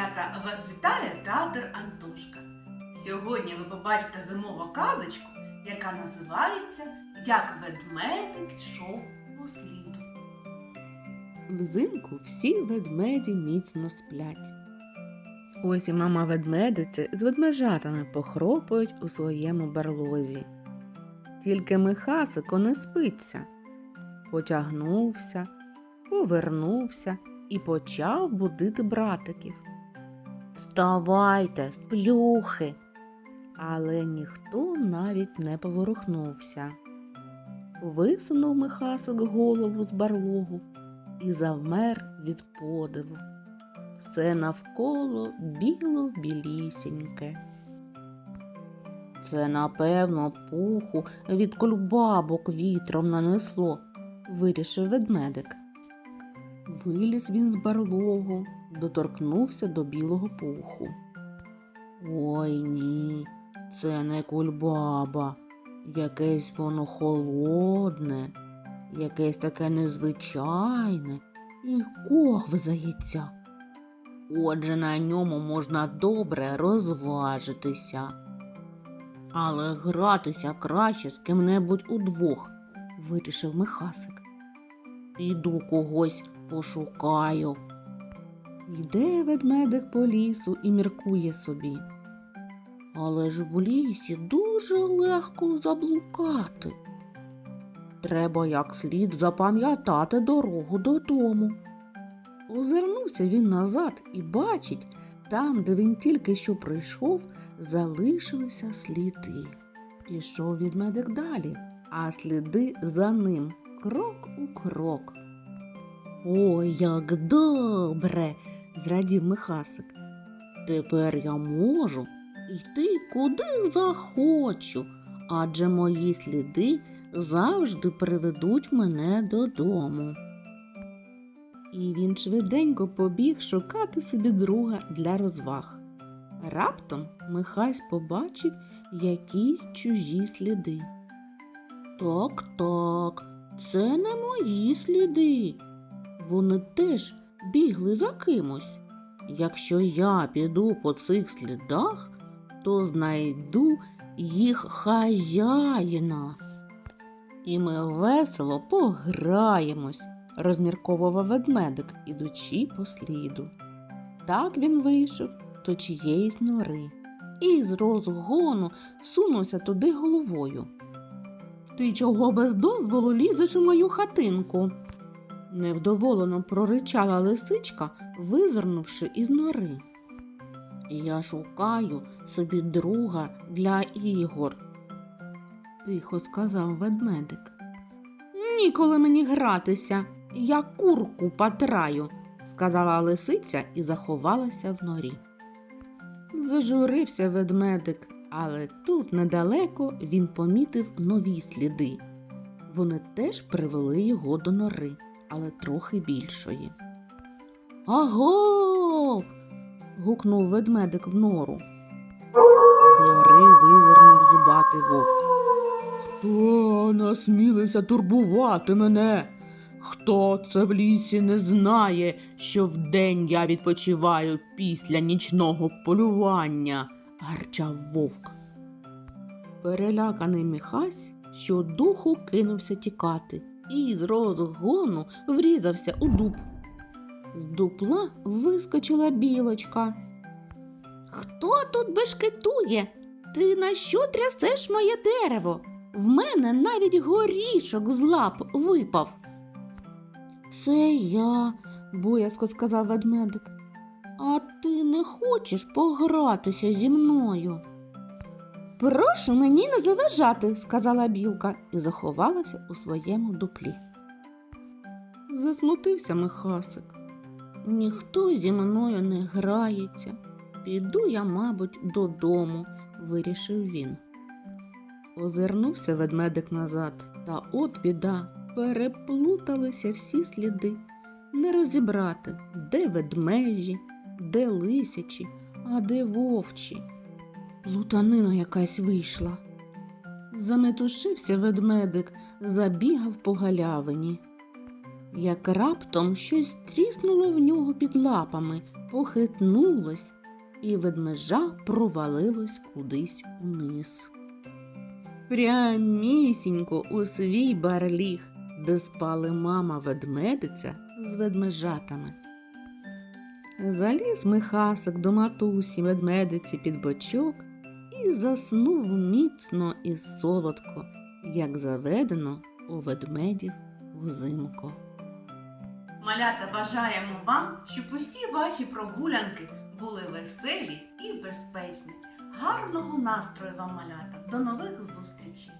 малята вас вітає театр Антошка. Сьогодні ви побачите зимову казочку, яка називається Як ведмедик йшов по сліду. Взимку всі ведмеді міцно сплять. Ось і мама ведмедиця з ведмежатами похропують у своєму барлозі. Тільки Михасико не спиться. Потягнувся, повернувся і почав будити братиків. Вставайте, сплюхи. Але ніхто навіть не поворухнувся. Висунув Михасик голову з барлогу і завмер від подиву. Все навколо біло білісіньке. Це, напевно, пуху від кульбабок вітром нанесло, вирішив ведмедик. Виліз він з барлогу, доторкнувся до білого пуху. Ой ні, це не кульбаба, якесь воно холодне якесь таке незвичайне і ковзається. Отже, на ньому можна добре розважитися. Але гратися краще з ким-небудь удвох, вирішив Михасик. Піду когось пошукаю. Йде ведмедик по лісу і міркує собі. Але ж в лісі дуже легко заблукати. Треба як слід запам'ятати дорогу додому. Озирнувся він назад і бачить, там, де він тільки що прийшов, залишилися сліди. Пішов відмедик далі, а сліди за ним крок у крок. Ой, як добре! Зрадів Михасик. Тепер я можу йти куди захочу, адже мої сліди завжди приведуть мене додому. І він швиденько побіг шукати собі друга для розваг. Раптом Михась побачив якісь чужі сліди. Так, так, це не мої сліди. Вони теж бігли за кимось. Якщо я піду по цих слідах, то знайду їх хазяїна. І ми весело пограємось, розмірковував ведмедик, ідучи по сліду. Так він вийшов до чиєїсь нори і з розгону сунувся туди головою. Ти чого без дозволу лізеш у мою хатинку? Невдоволено проричала лисичка, визирнувши із нори. Я шукаю собі друга для ігор, тихо сказав ведмедик. Ніколи мені гратися, я курку патраю, сказала лисиця і заховалася в норі. Зажурився ведмедик, але тут недалеко він помітив нові сліди. Вони теж привели його до нори, але трохи більшої. Агов. гукнув ведмедик в нору. З нори визирнув зубатий вовк. Хто насмілився турбувати мене? Хто це в лісі не знає, що вдень я відпочиваю після нічного полювання? гарчав вовк. Переляканий Михась щодуху кинувся тікати і з розгону врізався у дуб. З дупла вискочила білочка. Хто тут бешкетує? Ти на що трясеш моє дерево? В мене навіть горішок з лап випав. Це я, боязко сказав ведмедик. А ти не хочеш погратися зі мною? Прошу мені не заважати, сказала білка і заховалася у своєму дуплі. Засмутився Михасик. Ніхто зі мною не грається. Піду я, мабуть, додому, вирішив він. Озирнувся ведмедик назад, та от біда, переплуталися всі сліди. Не розібрати, де ведмежі, де лисячі, а де вовчі. Плутанина якась вийшла. Заметушився ведмедик, забігав по галявині. Як раптом щось тріснуло в нього під лапами, похитнулось, і ведмежа провалилось кудись униз. Прямісінько у свій барліг, де спали мама ведмедиця з ведмежатами. Заліз Михасик до матусі ведмедиці під бочок і заснув міцно і солодко, як заведено у ведмедів узимку. Малята бажаємо вам, щоб усі ваші прогулянки були веселі і безпечні. Гарного настрою вам, малята! До нових зустрічей!